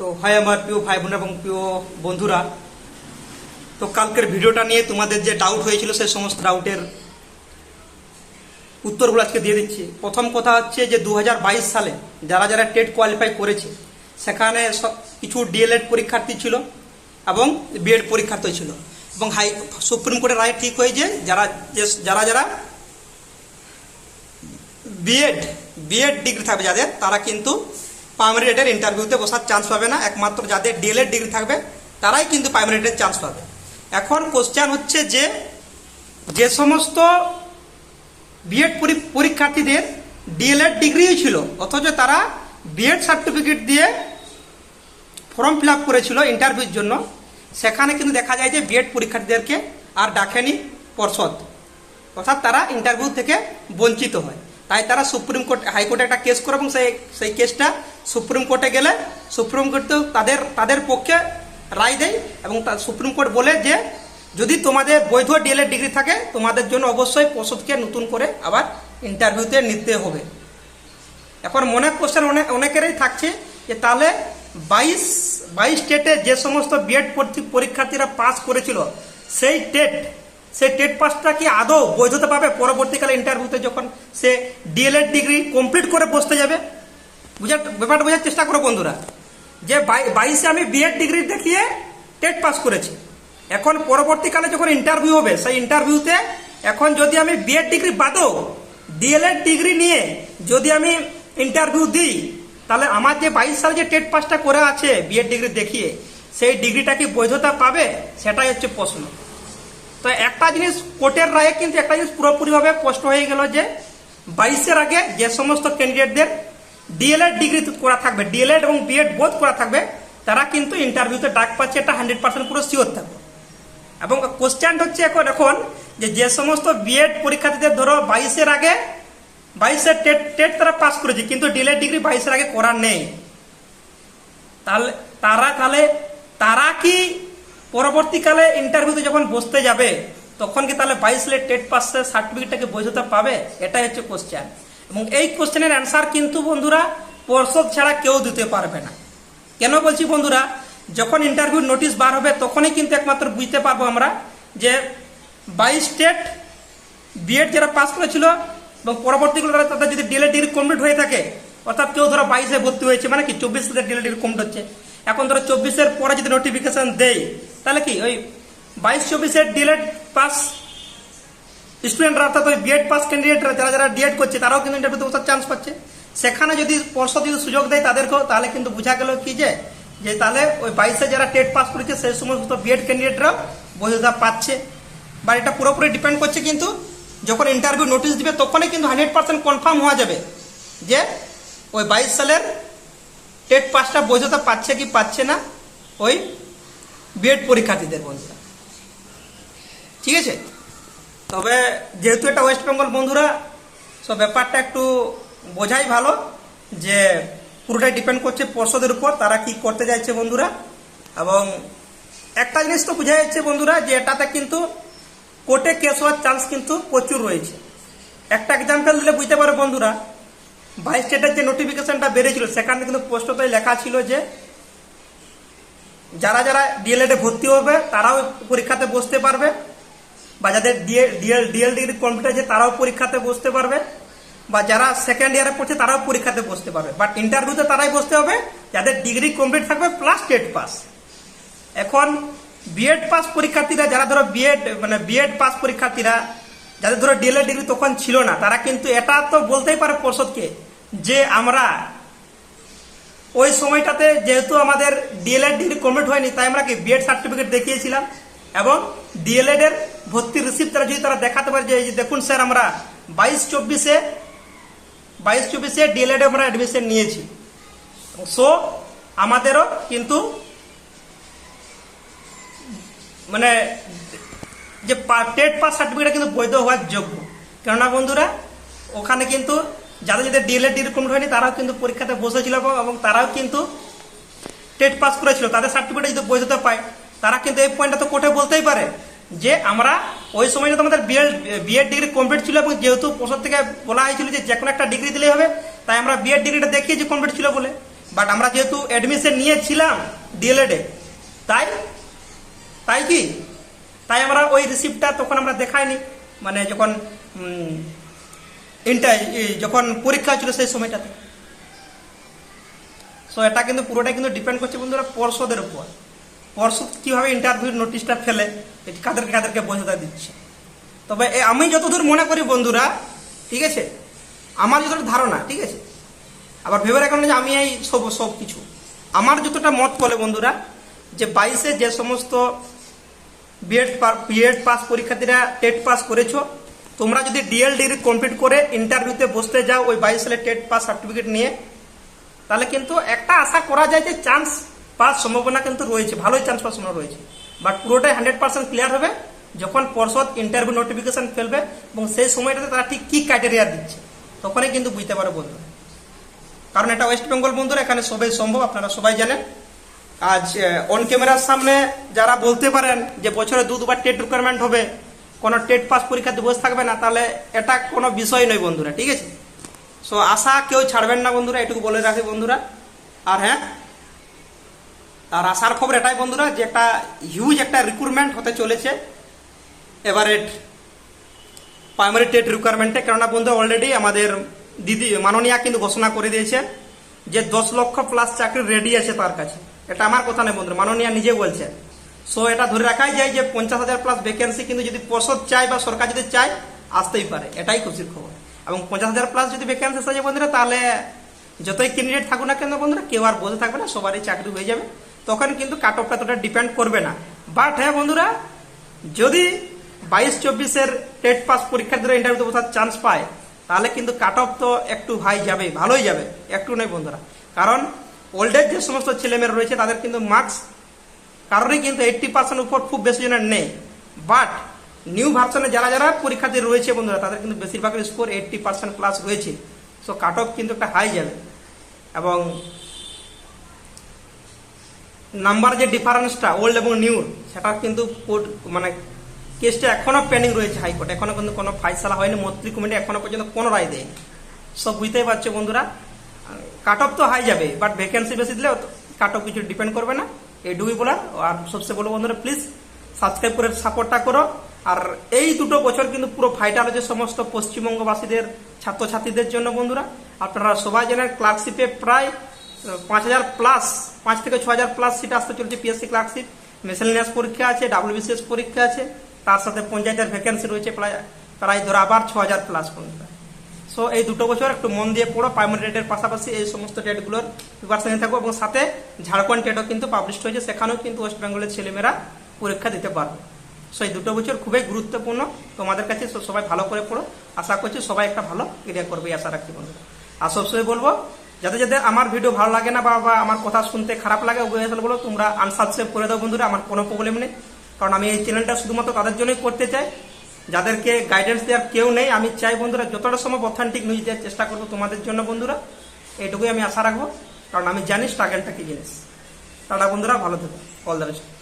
তো হয় আমার প্রিয় ভাই বোন এবং প্রিয় বন্ধুরা, তো কালকের ভিডিওটা নিয়ে তোমাদের যে ডাউট হয়েছিল সেই সমস্ত ডাউটের উত্তরগুলো আজকে দিয়ে দিচ্ছি। প্রথম কথা হচ্ছে যে দু হাজার বাইশ সালে যারা যারা টেট কোয়ালিফাই করেছে, সেখানে কিছু ডিএলএড পরীক্ষার্থী ছিল এবং বিএড পরীক্ষার্থী ছিল। এবং হাই, সুপ্রিম কোর্টের রায় ঠিক হয়েছে যারা যারা যারা বিএড বিএড ডিগ্রি থাকবে যাদের, তারা কিন্তু প্রাইমারি রেটের ইন্টারভিউতে বসার চান্স পাবে না। একমাত্র যাদের ডিএলএড ডিগ্রি থাকবে, তারাই কিন্তু প্রাইমারি রেটের চান্স পাবে। এখন কোশ্চেন হচ্ছে যে যে সমস্ত বিএড পরীক্ষার্থীদের ডিএলএড ডিগ্রিই ছিল, অথচ তারা বিএড সার্টিফিকেট দিয়ে ফর্ম ফিল আপ করেছিল ইন্টারভিউর জন্য, সেখানে কিন্তু দেখা যায় যে বিএড পরীক্ষার্থীদেরকে আর ডাকেনি পর্ষদ। অর্থাৎ তারা ইন্টারভিউ থেকে বঞ্চিত হয়। তাই তারা সুপ্রিম কোর্ট, হাইকোর্টে একটা কেস করে এবং সেই সেই কেসটা সুপ্রিম কোর্টে গেলে সুপ্রিম কোর্ট তাদের তাদের পক্ষে রায় দেয় এবং সুপ্রিম কোর্ট বলে যে, যদি তোমাদের বৈধ ডিএলএড ডিগ্রি থাকে, তোমাদের জন্য অবশ্যই পর্ষদকে নতুন করে আবার ইন্টারভিউতে নিতে হবে। এখন মনে কোশ্চেন অনেক অনেকেরই থাকছে যে তাহলে বাইশ বাইশ স্টেটে যে সমস্ত বিএড পরীক্ষার্থীরা পাস করেছিল, সেই টেট সেই টেট পাসটা কি আদৌ বৈধতা পাবে পরবর্তীকালে ইন্টারভিউতে যখন সে ডিএলএড ডিগ্রি কমপ্লিট করে বসতে যাবে? বুঝার ব্যাপারটা বোঝার চেষ্টা করো বন্ধুরা। যে বাইশে আমি বিএড ডিগ্রি দেখিয়ে টেট পাস করেছি। এখন পরবর্তীকালে যখন ইন্টারভিউ হবে, সেই ইন্টারভিউতে এখন যদি আমি বিএড ডিগ্রি বাদও ডিএলএড ডিগ্রি নিয়ে যদি আমি ইন্টারভিউ দিই, তাহলে আমার যে বাইশ সালে যে টেট পাসটা করে আছে বিএড ডিগ্রি দেখিয়ে, সেই ডিগ্রিটা কি বৈধতা পাবে? সেটাই হচ্ছে প্রশ্ন। তো একটা জিনিস কোর্টের রায়ে কিন্তু একটা জিনিস পুরোপুরিভাবে স্পষ্ট হয়ে গেল যে বাইশের আগে যে সমস্ত ক্যান্ডিডেটদের ডিএলএড ডিগ্রি করা থাকবে, ডিএলএড এবং বিএড বোধ করা থাকবে, তারা কিন্তু ইন্টারভিউতে ডাক পাচ্ছে, এটা হান্ড্রেড পার্সেন্ট পুরো শিওর থাকবে। এবং কোশ্চেন হচ্ছে এখন এখন যে যে সমস্ত বিএড পরীক্ষার্থীদের ধরো বাইশের আগে, বাইশের টেট টেট তারা পাস করেছে, কিন্তু ডিএলএড ডিগ্রি বাইশের আগে করার নেই। তাহলে তারা তাহলে, তারা কি পরবর্তীকালে ইন্টারভিউতে যখন বসতে যাবে, তখন কি তাহলে বাইশ সালের টেট পাসের সার্টিফিকেটটাকে বৈধতা পাবে? এটাই হচ্ছে কোশ্চেন এবং এই কোশ্চেনের অ্যান্সার কিন্তু বন্ধুরা, পর্ষদ ছাড়া কেউ দিতে পারবে না। কেন বলছি বন্ধুরা? যখন ইন্টারভিউ নোটিশ বার হবে, তখনই কিন্তু একমাত্র বুঝতে পারব আমরা যে বাইশ স্টেট বিএড যারা পাস করেছিল এবং পরবর্তীকালে তারা তাদের যদি ডিএলএড ডিগ্রি কমপ্লিট হয়ে থাকে, অর্থাৎ কেউ ধরো বাইশে ভর্তি হয়েছে মানে কি চব্বিশ ডিএলএড ডিগ্রি কমপ্লিট হচ্ছে। এখন ধরো চব্বিশের পরে যদি নোটিফিকেশন দেয় তাহলে কি? ওই বাইশ চব্বিশের ডিএলএড পাস স্টুডেন্টরা, অর্থাৎ ওই বিএড পাস ক্যান্ডিডেটরা যারা যারা ডিএড করছে, তারাও কিন্তু ইন্টারভিউতে বসার চান্স পাচ্ছে। সেখানে যদি পর্ষদ যদি সুযোগ দেয় তাদেরকেও, তাহলে কিন্তু বোঝা গেল কি যে যে তাহলে ওই বাইশে যারা টেট পাস করেছে, সেই সমস্ত বিএড ক্যান্ডিডেটরা বৈধতা পাচ্ছে। বা এটা পুরোপুরি ডিপেন্ড করছে কিন্তু, যখন ইন্টারভিউ নোটিশ দিবে, তখনই কিন্তু হান্ড্রেড পার্সেন্ট কনফার্ম হওয়া যাবে যে ওই বাইশ সালের টেট পাসটা বৈধতা পাচ্ছে কি পাচ্ছে না ওই বিএড পরীক্ষার্থীদের বন্ধুরা। ঠিক আছে? তবে যেহেতু এটা ওয়েস্ট বেঙ্গল বন্ধুরা সব ব্যাপারটা একটু বোঝাই ভালো যে পুরোটাই ডিপেন্ড করছে পর্ষদের উপর, তারা কি করতে চাইছে বন্ধুরা। এবং একটা জিনিস তো বোঝা যাচ্ছে বন্ধুরা যে এটাতে কিন্তু কোর্টে কেস হওয়ার চান্স কিন্তু প্রচুর রয়েছে। একটা এক্সাম্পল দিলে বুঝতে পারো বন্ধুরা বাইশ স্টেটের যে নোটিফিকেশনটা বেরিয়েছিল, সেখানে কিন্তু পোস্টতে লেখা ছিল যে যারা যারা ডিএলএডে ভর্তি হবে, তারাও পরীক্ষাতে বসতে পারবে। বা যাদের ডিএল ডিএল ডিগ্রি কমপ্লিট আছে, তারাও পরীক্ষাতে বসতে পারবে। বা যারা সেকেন্ড ইয়ারে পড়ছে, তারাও পরীক্ষাতে বসতে পারবে। বাট ইন্টারভিউতে তারাই বসতে হবে। যাদের ডিগ্রি কমপ্লিট থাকবে প্লাস টেট পাস এখন বিএড পাস পরীক্ষার্থীরা, যারা ধরো বিএড মানে বিএড পাস পরীক্ষার্থীরা, যাদের ধরো ডিএলএড ডিগ্রি তখন ছিল না, তারা কিন্তু এটা তো বলতেই পারে পর্ষদকে যে আমরা ওই সময়টাতে যেহেতু আমাদের ডিএলএড ডিগ্রি কমপ্লিট হয়নি, তাই আমরা কি বিএড সার্টিফিকেট দেখিয়েছিলাম। এবং ডিএলএড এর ভর্তির রিসিপ্ট তারা যদি তারা দেখাতে পারে যে দেখুন স্যার, আমরা বাইশ চব্বিশে বাইশ চব্বিশে ডিএলএড আমরা অ্যাডমিশন নিয়েছি। সো আমাদেরও কিন্তু মানে যে টেট পাস সার্টিফিকেট কিন্তু বৈধ হওয়ার যোগ্য। কেননা বন্ধুরা, ওখানে কিন্তু যাদের যাদের ডিএলএড কমপ্লিট হয়নি, তারাও কিন্তু পরীক্ষাতে বসেছিল এবং- তারাও কিন্তু টেট পাস করেছিল। তাদের সার্টিফিকেট যদি বৈধতা পায়, তারা কিন্তু এই পয়েন্টটা তো কোর্টে বলতেই পারে যে আমরা ওই সময় তো আমাদের বিএড বিএড ডিগ্রি কমপ্লিট ছিল এবং যেহেতু প্রসাদ থেকে বলা হয়েছিল যে যে কোনো একটা ডিগ্রি দিলেই হবে, তাই আমরা বিএড ডিগ্রিটা দেখিয়েছি কমপ্লিট ছিল বলে। বাট আমরা যেহেতু অ্যাডমিশন নিয়েছিলাম ডিএলএডে তাই তাই কি? তাই আমরা ওই রিসিপ্টটা তখন আমরা দেখাইনি। মানে যখন ইন্টার যখন পরীক্ষা ছিল সেই সময়টাতে। সো এটা কিন্তু পুরোটাই কিন্তু ডিপেন্ড করছে বন্ধুরা পর্ষদের উপর। পর্ষদ কীভাবে ইন্টারভিউর নোটিশটা ফেলে, এটি কাদেরকে কাদেরকে বোঝাতে দিচ্ছে। তবে আমি যতদূর মনে করি বন্ধুরা, ঠিক আছে? আমার যতটা ধারণা, ঠিক আছে? আবার ভেবে রাখুন যে আমি এই সব সব কিছু। আমার যতটা মত বলে বন্ধুরা, যে বাইশে যে সমস্ত বিএড বিএড পাস পরীক্ষার্থীরা টেট পাস করেছ তোমরা যদি ডিএল ডিগ্রি কমপ্লিট করে ইন্টারভিউতে বসতে যাও, ওই বাইশ সালের টেট পাস সার্টিফিকেট নিয়ে, তাহলে কিন্তু একটা আশা করা যায় যে চান্স পাওয়ার সম্ভাবনা কিন্তু রয়েছে, ভালোই চান্স পাওয়ার সম্ভাবনা রয়েছে। বাট পুরোটাই হান্ড্রেড পার্সেন্ট ক্লিয়ার হবে যখন পর্ষদ ইন্টারভিউ নোটিফিকেশন ফেলবে এবং সেই সময়টাতে তারা ঠিক কী ক্রাইটেরিয়া দিচ্ছে, তখনই কিন্তু বুঝতে পারো বন্ধুরা। কারণ এটা ওয়েস্ট বেঙ্গল বন্ধুরা, এখানে সবাই সম্ভব, আপনারা সবাই জানেন। আজ অন ক্যামেরার সামনে যারা বলতে পারেন যে বছরে দু দুবার টেট রিকোয়ারমেন্ট হবে কোনো টেট পাস পরীক্ষাতে বসে থাকবে না, তাহলে এটা কোনো বিষয় নয় বন্ধুরা, ঠিক আছে? সো আশা কেউ ছাড়বেন না বন্ধুরা, এটুকু বলে রাখি বন্ধুরা। আর হ্যাঁ আর আশার খবর এটাই বন্ধুরা যে একটা হিউজ একটা রিক্রুটমেন্ট হতে চলেছে। এবারে প্রাইমারি টেট রিকোয়ারমেন্টে কেননা বন্ধু অলরেডি আমাদের দিদি মাননীয়া কিন্তু ঘোষণা করে দিয়েছে যে দশ লক্ষ প্লাস চাকরি রেডি আছে তার কাছে। এটা আমার কথা নেই বন্ধু মাননীয়া নিজে বলছে। সো এটা ধরে রাখাই যায় যে পঞ্চাশ হাজার প্লাস ভ্যাকেন্সি কিন্তু যদি পর্ষদ চায় বা সরকার যদি চায়, আসতেই পারে। এটাই খুশির খবর। এবং পঞ্চাশ হাজার প্লাস যদি ভ্যাকেন্সি আসে বন্ধুরা, তাহলে যতই ক্যান্ডিডেট থাকুক না কেন বন্ধুরা, কেউ আর বসে থাকবে না, সবারই চাকরি হয়ে যাবে। তখন কিন্তু কাট অফটা তোটা ডিপেন্ড করবে না। বাট হ্যাঁ বন্ধুরা, যদি বাইশ চব্বিশের টেট পাস পরীক্ষার্থীরা ইন্টারভিউতে বসার চান্স পায়, তাহলে কিন্তু কাট অফ তো একটু হাই যাবে, ভালোই যাবে। একটু নয় বন্ধুরা। কারণ ওল্ডের যে সমস্ত ছেলেমেয়েরা রয়েছে, তাদের কিন্তু মার্কস কারণেই কিন্তু এইট্টি পার্সেন্ট উপর খুব বেশি জনের নেই। বাট নিউ ভার্সনে যারা যারা পরীক্ষার্থী রয়েছে বন্ধুরা, তাদের কিন্তু বেশিরভাগের স্কোর এইট্টি পার্সেন্ট প্লাস রয়েছে। সো কাট অফ কিন্তু একটা হাই যাবে এবং নাম্বার যে ডিফারেন্সটা ওল্ড এবং নিউর সেটা কিন্তু মানে কেসটা এখনও পেন্ডিং রয়েছে হাইকোর্ট এখনও কিন্তু কোনো ফাইসলা হয়নি মন্ত্রী কমিটি এখনও পর্যন্ত কোনো রায় দেয়নি। সব বুঝতেই পারছ বন্ধুরা কাট অফ তো হাই যাবে বাট ভ্যাকেন্সি বেশি দিলে কাট অফ কিছু ডিপেন্ড করবে না। এইটুকুই বলার আর সবচেয়ে বলো বন্ধুরা প্লিজ সাবস্ক্রাইব করে সাপোর্টটা করো। আর এই দুটো বছর কিন্তু পুরো ফাইটাল হচ্ছে সমস্ত পশ্চিমবঙ্গবাসীদের, ছাত্রছাত্রীদের জন্য বন্ধুরা। আপনারা সবাই জানেন ক্লার্কশিপে প্রায় পাঁচ হাজার প্লাস পাঁচ থেকে ছ হাজার প্লাস সিট আসতে চলছে পিএসসি ক্লার্কশিপ মেসেলিনিয়াস পরীক্ষা আছে ডাব্লিউবিসিএস পরীক্ষা আছে। তার সাথে পঞ্চায়েতের ভ্যাকেন্সি রয়েছে প্রায় প্রায় ধরো আবার ছ হাজার প্লাস বন্ধুরা। সো এই দুটো বছর একটু মন দিয়ে পড়ো প্রাইমারি টেটের পাশাপাশি এই সমস্ত টেটগুলোর প্রিপারেশন নিয়ে এবং সাথে ঝাড়খণ্ড টেটও কিন্তু পাবলিশ হয়েছে, সেখানেও কিন্তু ওয়েস্ট বেঙ্গলের ছেলেমেয়েরা পরীক্ষা দিতে পারবে। সো এই দুটো বছর খুবই গুরুত্বপূর্ণ। তোমাদের কাছে সবাই ভালো করে পড়ো। আশা করছি সবাই একটা ভালো ক্রিয়া করবে, আশা রাখছি বন্ধুরা। আর সবসময় বলব, যাতে যাতে আমার ভিডিও ভালো লাগে না বা আমার কথা শুনতে খারাপ লাগে, ওগুলো বলো, তোমরা আনসাবস্ক্রাইব করে দাও বন্ধুরা, আমার কোনো প্রবলেম নেই। কারণ আমি এই চ্যানেলটা শুধুমাত্র তাদের জন্যই করতে চাই। যাদেরকে গাইডেন্স দেওয়ার কেউ নেই, আমি চাই বন্ধুরা যতটা সম্ভব অথেন্টিক নিউজ দেওয়ার চেষ্টা করব তোমাদের জন্য বন্ধুরা। এটুকুই আমি আশা রাখব, কারণ আমি জানি স্ট্রাগেলটা কি জিনিস। টাটা বন্ধুরা, ভালো থাকবে অল দ্য বেস্ট